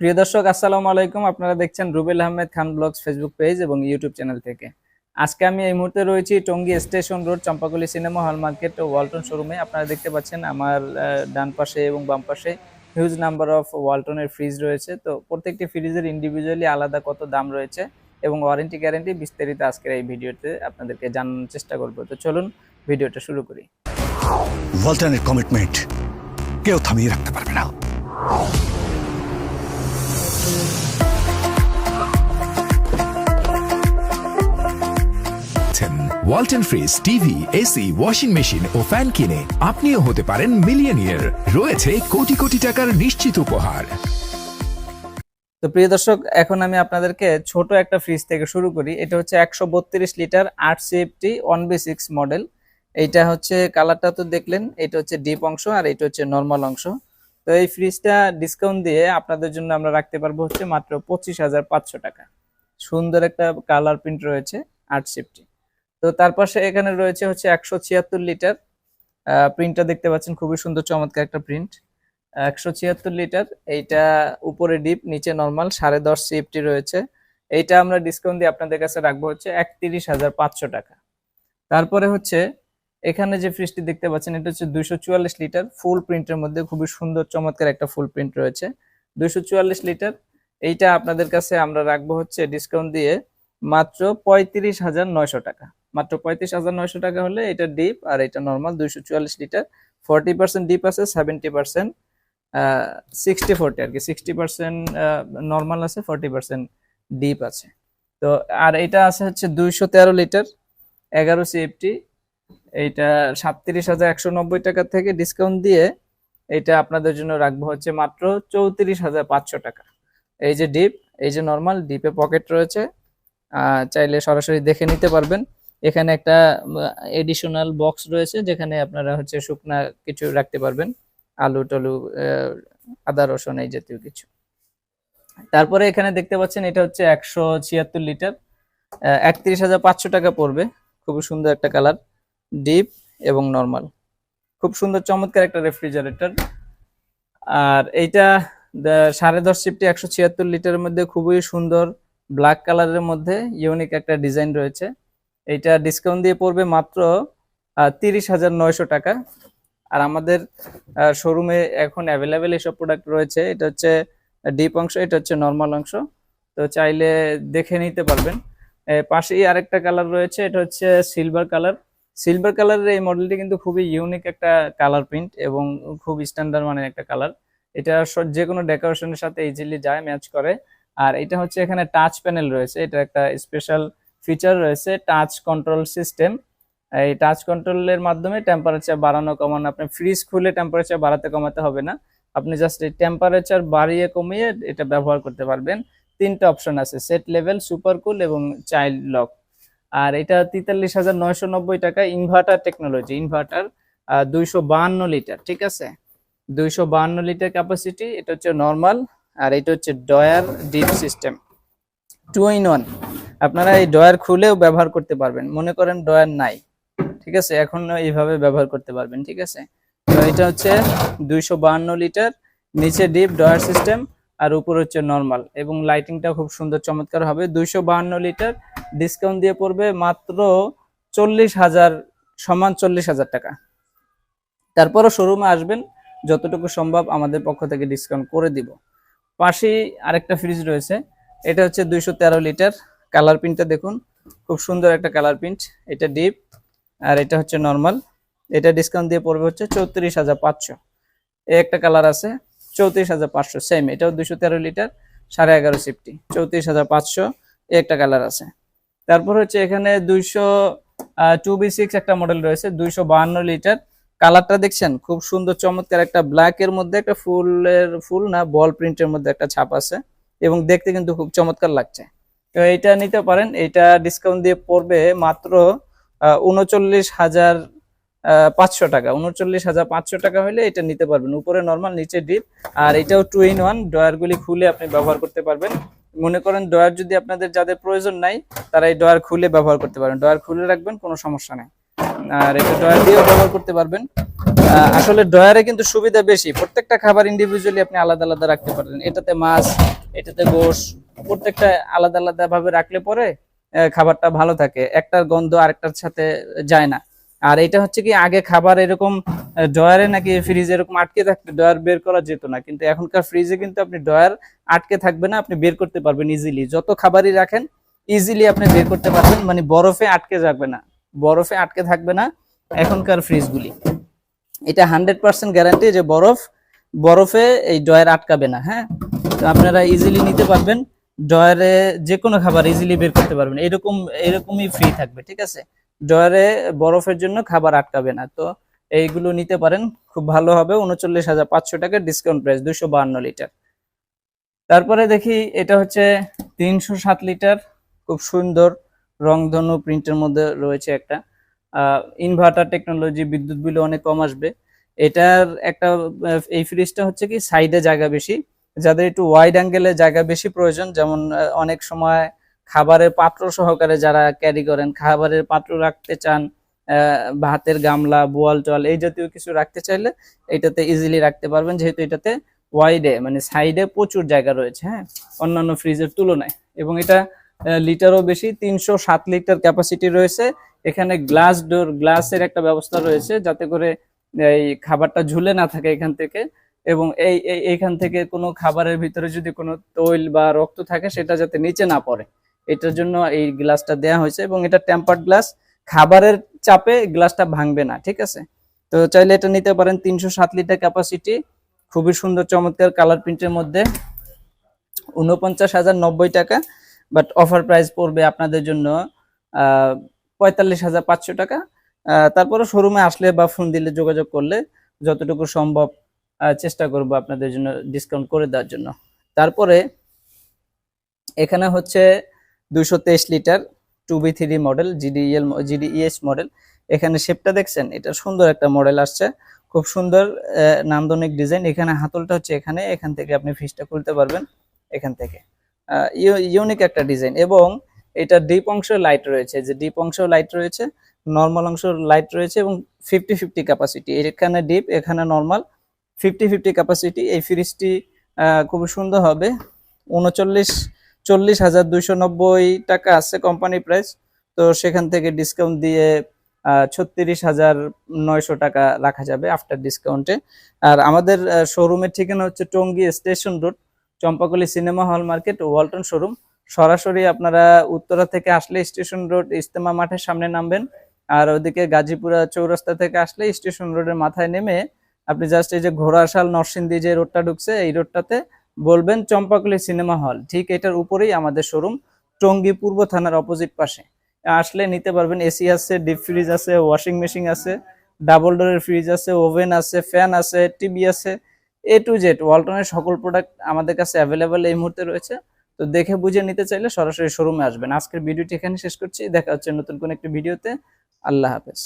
প্রিয় দর্শক, আসসালামু আলাইকুম। আপনারা দেখছেন Rubel Ahmed Khan blogs Facebook page এবং ইউটিউব চ্যানেল থেকে। আজকে আমি এই মুহূর্তে রয়েছি Tongi station road, Champakali cinema hall market ও ওয়ালটন শোরুমে। আপনারা দেখতে পাচ্ছেন আমার ডান পাশে এবং বাম পাশে হিউজ নাম্বার অফ ওয়ালটনের ফ্রিজ রয়েছে। তো প্রত্যেকটি ফ্রিজের ইন্ডিভিজুয়ালি আলাদা কত দাম রয়েছে এবং ওয়ারেন্টি গ্যারেন্টি বিস্তারিত আজকের এই ভিডিওতে আপনাদেরকে জানানোর চেষ্টা করব। তো চলুন ভিডিওটা শুরু করি। ওয়ালটনের কমিটমেন্ট কেউ থামিয়ে রাখতে পারবে না। Walton fridge TV AC washing machine ও ফ্যান কিনে আপনিও হতে পারেন মিলিয়নিয়ার রয়েছে কোটি কোটি টাকার নিশ্চিত উপহার। তো প্রিয় দর্শক, এখন আমি আপনাদেরকে ছোট একটা ফ্রিজ থেকে শুরু করি। এটা হচ্ছে একশো বত্রিশ লিটার আট CFT one B six model. এইটা হচ্ছে কালারটা তো দেখলেন, এটা হচ্ছে ডিপ অংশ আর এটা হচ্ছে নর্মাল অংশ। তো এই ফ্রিজটা ডিসকাউন্ট দিয়ে আপনাদের জন্য আমরা রাখতে পারব হচ্ছে মাত্র পঁচিশ হাজার পাঁচশো টাকা। সুন্দর একটা কালার প্রিন্ট রয়েছে আট সিএফটি তো তার পাশে এখানে রয়েছে হচ্ছে একশো ছিয়াত্তর লিটার। প্রিন্টটা দেখতে পাচ্ছেন, খুবই সুন্দর, চমৎকার একটা প্রিন্ট একশো ছিয়াত্তর লিটার, এইটা উপরে ডিপ নিচে নর্মাল সাড়ে দশ সিএফটি রয়েছে। এইটা আমরা ডিসকাউন্ট দিয়ে আপনাদের কাছে রাখব হচ্ছে একত্রিশ হাজার পাঁচশো টাকা। তারপরে হচ্ছে এখানে যে ফ্রিজটি দেখতে পাচ্ছেন, এটা হচ্ছে দুইশো চুয়াল্লিশ লিটার ফুল প্রিন্টের মধ্যে খুবই সুন্দর, চমৎকার একটা ফুল প্রিন্ট রয়েছে। দুইশো চুয়াল্লিশ লিটার, এইটা আপনাদের কাছে আমরা রাখব হচ্ছে ডিসকাউন্ট দিয়ে মাত্র পঁয়ত্রিশ হাজার নয়শো টাকা। মাত্র পঁয়ত্রিশ হাজার নয়শো টাকা হলে এটা ডিপ আর এটা নর্মাল দুইশো চুয়াল্লিশ লিটার ফর্টি পার্সেন্ট ডিপ আছে সেভেন্টি পার্সেন্ট সিক্সটি ফোরটি আর কি সিক্সটি পার্সেন্ট নর্মাল আছে ফর্টি পার্সেন্ট ডিপ আছে। তো আর এটা আছে হচ্ছে দুইশো তেরো লিটার এগারো সিএফটি এইটা সাতত্রিশ হাজার একশো নব্বই টাকা থেকে ডিসকাউন্ট দিয়ে এটা আপনাদের জন্য রাখব হচ্ছে মাত্র চৌত্রিশ হাজার পাঁচশো টাকা। এই যে ডিপ এই যে নর্মাল ডিপে পকেট রয়েছে চাইলে সরাসরি দেখে নিতে পারবেন। এখানে একটা এডিশনাল বক্স রয়েছে যেখানে আপনারা হচ্ছে শুকনা কিছু রাখতে পারবেন। আলু টলু আদা, রসুন এই জাতীয় কিছু। তারপরে এখানে দেখতে পাচ্ছেন এটা হচ্ছে একশো ছিয়াত্তর লিটার। একত্রিশ হাজার পাঁচশো টাকা পড়বে। খুবই সুন্দর একটা কালার, ডিপ এবং নর্মাল। খুব সুন্দর, চমৎকার একটা রেফ্রিজারেটর। আর এইটা সাড়ে দশ সিফটি একশো ছিয়াত্তর লিটারের মধ্যে খুবই সুন্দর ব্ল্যাক কালারের মধ্যে ইউনিক একটা ডিজাইন রয়েছে। এইটা ডিসকাউন্ট দিয়ে পড়বে মাত্র তিরিশ হাজার নয়শো টাকা। আর আমাদের শোরুমে এখন অ্যাভেলেবেল এসব প্রোডাক্ট রয়েছে। এটা হচ্ছে ডিপ অংশ, এটা হচ্ছে নর্মাল অংশ। তো চাইলে দেখে নিতে পারবেন। পাশেই আরেকটা কালার রয়েছে, এটা হচ্ছে সিলভার কালার সিলভার কালারের এই মডেলটি কিন্তু খুবই ইউনিক একটা কালার প্রিন্ট এবং খুব স্ট্যান্ডার্ড মানের একটা কালার এটা যে কোনো ডেকোরেশনের সাথে ইজিলি যায় ম্যাচ করে। আর এটা হচ্ছে এখানে টাচ প্যানেল রয়েছে। এটা একটা স্পেশাল ফিচার রয়েছে টাচ কন্ট্রোল সিস্টেম এই টাচ কন্ট্রোলের মাধ্যমে টেম্পারেচার বাড়ানো, কমানো। আপনি ফ্রিজ খুলে টেম্পারেচার বাড়াতে, কমাতে হবে না। আপনি জাস্ট এই টেম্পারেচার বাড়িয়ে, কমিয়ে এটা ব্যবহার করতে পারবেন। তিনটা অপশন আছে সেট লেভেল সুপার কুল এবং চাইল্ড লক আর এটা তেতাল্লিশ হাজার নয়শো নব্বই টাকা ইনভার্টার টেকনোলজি ইনভার্টার দুইশো বাহান্ন লিটার ঠিক আছে? দুইশো বাহান্ন লিটার ক্যাপাসিটি এটা হচ্ছে নর্মাল আর এটা হচ্ছে drawer deep system two in one আপনারা এই ডয়ার খুলেও ব্যবহার করতে পারবেন। মনে করেন ডয়ার নাই। ঠিক আছে? এখন এইভাবে ব্যবহার করতে পারবেন। ঠিক আছে? তো এটা হচ্ছে দুইশো লিটার। নিচে ডিপ ডয়ার সিস্টেম আর উপর হচ্ছে নর্মাল এবং লাইটিংটা খুব সুন্দর, চমৎকার হবে। দুইশো লিটার। ডিসকাউন্ট দিয়ে পড়বে মাত্র চল্লিশ হাজার, সমান চল্লিশ হাজার টাকা। তারপরও শোরুমে আসবেন। যতটুকু সম্ভব আমাদের পক্ষ থেকে ডিসকাউন্ট করে দিব। পাশেই আরেকটা ফ্রিজ রয়েছে। এটা হচ্ছে দুইশো তেরো লিটার কালার প্রিন্টটা দেখুন। খুব সুন্দর একটা কালার প্রিন্ট, এটা ডিপ আর এটা হচ্ছে নর্মাল। এটা ডিসকাউন্ট দিয়ে পড়বে হচ্ছে চৌত্রিশ হাজার পাঁচশো। এই একটা কালার আছে, চৌত্রিশ হাজার পাঁচশো সেম এটাও দুইশো তেরো লিটার, সাড়ে এগারো সিফটি চৌত্রিশ হাজার পাঁচশো, এই একটা কালার আছে। তারপর হচ্ছে এখানে দুইশো টু বি সিক্স একটা মডেল রয়েছে, দুইশো বাহান্ন লিটার। কালারটা দেখছেন, খুব সুন্দর, চমৎকার একটা ব্ল্যাক এর মধ্যে একটা ফুলের ফুল না বল প্রিন্টের মধ্যে একটা ছাপ আছে। এবং দেখতে কিন্তু খুব চমৎকার লাগছে। তো এটা নিতে পারেন, এটা ডিসকাউন্ট দিয়ে পড়বে মাত্র উনচল্লিশ হাজার পাঁচশো টাকা। উনচল্লিশ হাজার পাঁচশো টাকা হলে এটা নিতে পারবেন। উপরে নর্মাল নিচে ডিপ আর এটাও টু ইন ওয়ান ডয়ারগুলি খুলে আপনি ব্যবহার করতে পারবেন। মনে করেন ডয়ার যদি আপনাদের যাদের প্রয়োজন নাই, তারা এই ডয়ার খুলে ব্যবহার করতে পারেন। ডয়ার খুলে রাখবেন, কোনো সমস্যা নেই। আর এটা ড্রয়ার দিয়েও ব্যবহার করতে পারবেন। আসলে ড্রয়ারে কিন্তু সুবিধা বেশি। প্রত্যেকটা খাবার ইন্ডিভিজুয়ালি আপনি আলাদা আলাদা রাখতে পারবেন। এটাতে মাছ, এটাতে গোশ, প্রত্যেকটা আলাদা আলাদা ভাবে রাখলে পরে খাবারটা ভালো থাকে। একটার গন্ধ আরেকটার সাথে যায় না। আর এটা হচ্ছে কি, আগে খাবার এরকম ড্রয়ারে নাকি ফ্রিজে এরকম আটকে থাকতে, ড্রয়ার বের করা যেত না। কিন্তু এখনকার ফ্রিজে কিন্তু আপনি ড্রয়ার আটকে থাকবে না, আপনি বের করতে পারবেন ইজিলি যত খাবারই রাখেন ইজিলি আপনি বের করতে পারবেন মানে বরফে আটকে যাবে না। বরফে আটকে থাকবে না এখনকার ফ্রিজগুলি। এটা হান্ড্রেড পার্সেন্ট গ্যারান্টি যে বরফ, বরফে এই ড্রয়ার আটকাবে না হ্যাঁ? তো আপনারা ইজিলি নিতে পারবেন, ড্রয়ারে যে কোনো খাবার ইজিলি বের করতে পারবেন, এরকম, এরকমই ফ্রি থাকবে, ঠিক আছে? ড্রয়ারে বরফের জন্য খাবার আটকাবে না, তো এইগুলো নিতে পারেন, খুব ভালো হবে, উনচল্লিশ হাজার পাঁচশো টাকার ডিসকাউন্ট প্রাইস দুশো বাহান্ন লিটার তারপরে দেখি, এটা হচ্ছে তিনশো সাত লিটার খুব সুন্দর রংধনু প্রিন্টের মধ্যে রয়েছে একটা। ইনভার্টার টেকনোলজি বিদ্যুৎ বিল অনেক কম আসবে। এটার একটা এই ফ্রিজটা হচ্ছে কি সাইডে জায়গা বেশি। যাদের একটু ওয়াইড অ্যাঙ্গেলে জায়গা বেশি প্রয়োজন, যেমন অনেক সময় খাবারের পাত্র সহকারে যারা ক্যারি করেন, খাবারের পাত্র রাখতে চান ভাতের গামলা, বোয়াল টল, এই জাতীয় কিছু রাখতে চাইলে এটাতে ইজিলি রাখতে পারবেন, যেহেতু এটাতে ওয়াইডে মানে সাইডে প্রচুর জায়গা রয়েছে হ্যাঁ? অন্যান্য ফ্রিজের তুলনায়। এবং এটা লিটারও বেশি, তিনশো সাত লিটার ক্যাপাসিটি রয়েছে। এখানে গ্লাস ডোর গ্লাসের একটা ব্যবস্থা রয়েছে যাতে করে এই খাবারটা ঝুলে না থাকে এখান থেকে। এবং এই, এই- এইখান থেকে কোনো খাবারের ভিতরে যদি কোনো তৈল বা রক্ত থাকে, সেটা যাতে নিচে না পড়ে। এটার জন্য এই গ্লাসটা দেয়া হয়েছে এবং এটা টেম্পার্ড গ্লাস খাবারের চাপে গ্লাসটা ভাঙবে না, ঠিক আছে? তো চাইলে এটা নিতে পারেন, তিনশো সাত লিটার ক্যাপাসিটি খুবই সুন্দর, চমৎকার কালার প্রিন্টের মধ্যে। উনপঞ্চাশ হাজার নব্বই টাকা। বাট অফার প্রাইস পড়বে আপনাদের জন্য পঁয়তাল্লিশ হাজার পাঁচশো টাকা। তারপরে শোরুমে আসলে বা ফোন দিলে যোগাযোগ করলে যতটুকু সম্ভব চেষ্টা করব আপনাদের জন্য ডিসকাউন্ট করে দেওয়ার জন্য। তারপরে এখানে হচ্ছে তেইশ litre two B three model GDL GDES model এখানে শেপটা দেখছেন? এটা সুন্দর একটা মডেল আসছে। খুব সুন্দর নান্দনিক ডিজাইন এখানে হাতলটা হচ্ছে এখানে। এখান থেকে আপনি ফিসটা খুলতে পারবেন এখান থেকে। ইউনিক একটা ডিজাইন এবং এটা ডিপ অংশ লাইট রয়েছে, যে ডিপ অংশ লাইট রয়েছে নর্মাল অংশ লাইট রয়েছে এবং ফিফটি ফিফটি ক্যাপাসিটি এখানে ডিপ এখানে নর্মাল ফিফটি ফিফটি ক্যাপাসিটি এই ফ্রিজটি খুবই সুন্দর হবে। উনচল্লিশ, চল্লিশ হাজার দুইশো নব্বই টাকা আছে কোম্পানি প্রাইস তো সেখান থেকে ডিসকাউন্ট দিয়ে ছত্রিশ হাজার নয়শো টাকা রাখা যাবে আফটার ডিসকাউন্টে আর আমাদের শোরুমের ঠিকানা হচ্ছে Tongi station road Champakali cinema hall market, Walton showroom. সরাসরি আপনারা উত্তরা থেকে আসলে স্টেশন রোড ইস্তেমা মাঠের সামনে নামবেন। আর ওদিকে গাজীপুরা চৌরাস্তা থেকে আসলে স্টেশন রোডের মাথায় নেমে আপনি জাস্ট এই যে ঘোড়াশাল নরসিংদী যে রোডটা ঢুকছে, এই রোডটাতে বলবেন চম্পাকলি সিনেমা হল। ঠিক এটার উপরেই আমাদের শোরুম, টঙ্গী পূর্ব থানার অপোজিট পাশে। আসলে নিতে পারবেন, এসি আছে ডিপ ফ্রিজ আছে ওয়াশিং মেশিন আছে ডাবল ডোরের ফ্রিজ আছে ওভেন আছে ফ্যান আছে টিভি আছে। এ টু জেড ওয়ালটনের সকল প্রোডাক্ট আমাদের কাছে অ্যাভেলেবেল এই মুহূর্তে রয়েছে। তো দেখে বুঝে নিতে চাইলে সরাসরি শোরুমে আসবেন। আজকের ভিডিওটি এখানে শেষ করছি। দেখা হচ্ছে নতুন কোনো একটি ভিডিওতে আল্লাহ হাফেজ।